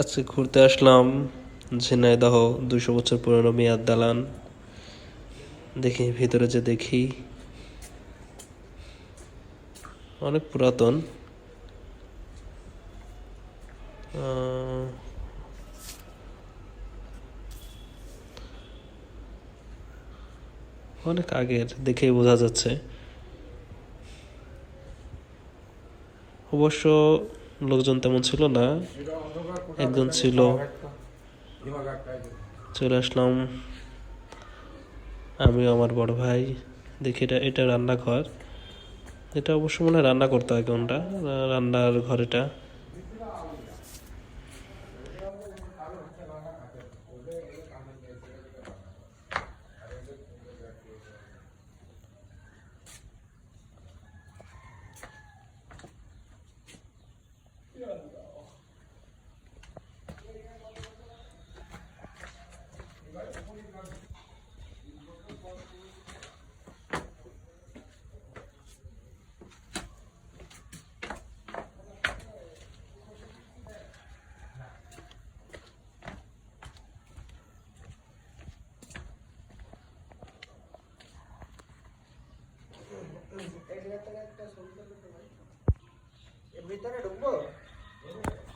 আজকে ঘুরতে আসলাম ঝিনাইদহ দুশো বছর পুরনো মেয়াদ দালান। দেখি, ভিতরে যে দেখি। অনেক পুরাতন। অনেক আগের, দেখেই বোঝা যাচ্ছে। অবশ্য লোকজন তেমন ছিল না। একজন ছিল। চলে আসলাম। আমি আমার বড় ভাই। দেখি এটা এটা রান্নাঘর। এটা অবশ্য মনে হয় রান্না করতে হয় কোনটা রান্নার ঘর এটা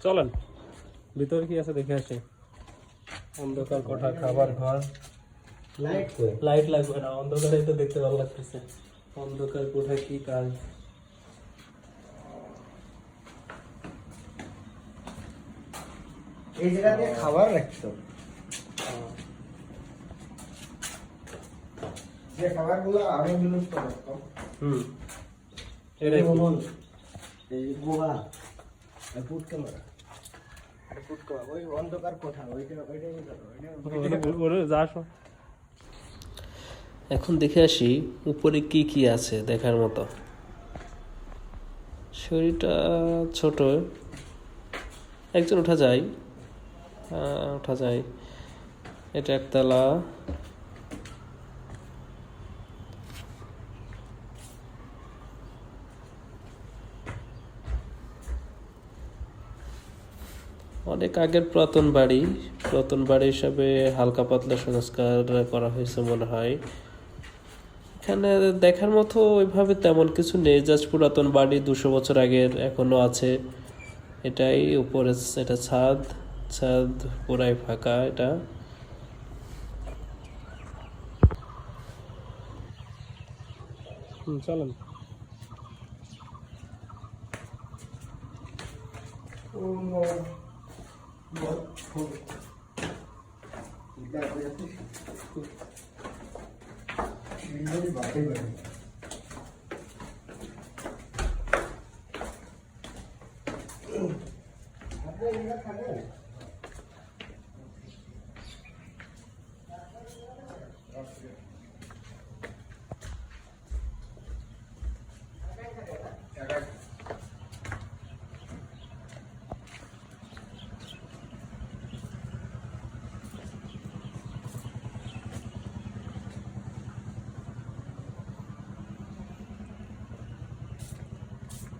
চলেন। ভিতরে কি আছে দেখে আসি। অন্ধকার কোঠা খাবার ঘর। লাইট লাইট লাগবে না অন্ধকারে তো দেখতে ভালো লাগতেছে। অন্ধকার কোঠা কি কাজ? এই জায়গাতে খাবার রাখতো যে খাবারগুলো আরও বিলুপ্ত রাখতো হুম। এটাই এই আর ফুট ক্যামেরা এখন দেখে আসি উপরে কি কি আছে দেখার মতো। শরীরটা ছোট। একজন ওঠা যায়। আহ, ওঠা যায়। এটা একতলা। অনেক আগের পুরাতন বাড়ি। পুরাতন বাড়ি হিসাবে হালকা পাতলা সংস্কার করা হয়েছে মনে হয়। এখানে দেখার মতো ওইভাবে তেমন কিছু নেই জাস্ট পুরাতন বাড়ি দুশো বছর আগের এখনও আছে। এটাই উপরে এটা ছাদ ছাদ পুরাই ফাঁকা এটা। চলেন। ও নো বাড়ি বাড়ি আপনি এখানে থাকেন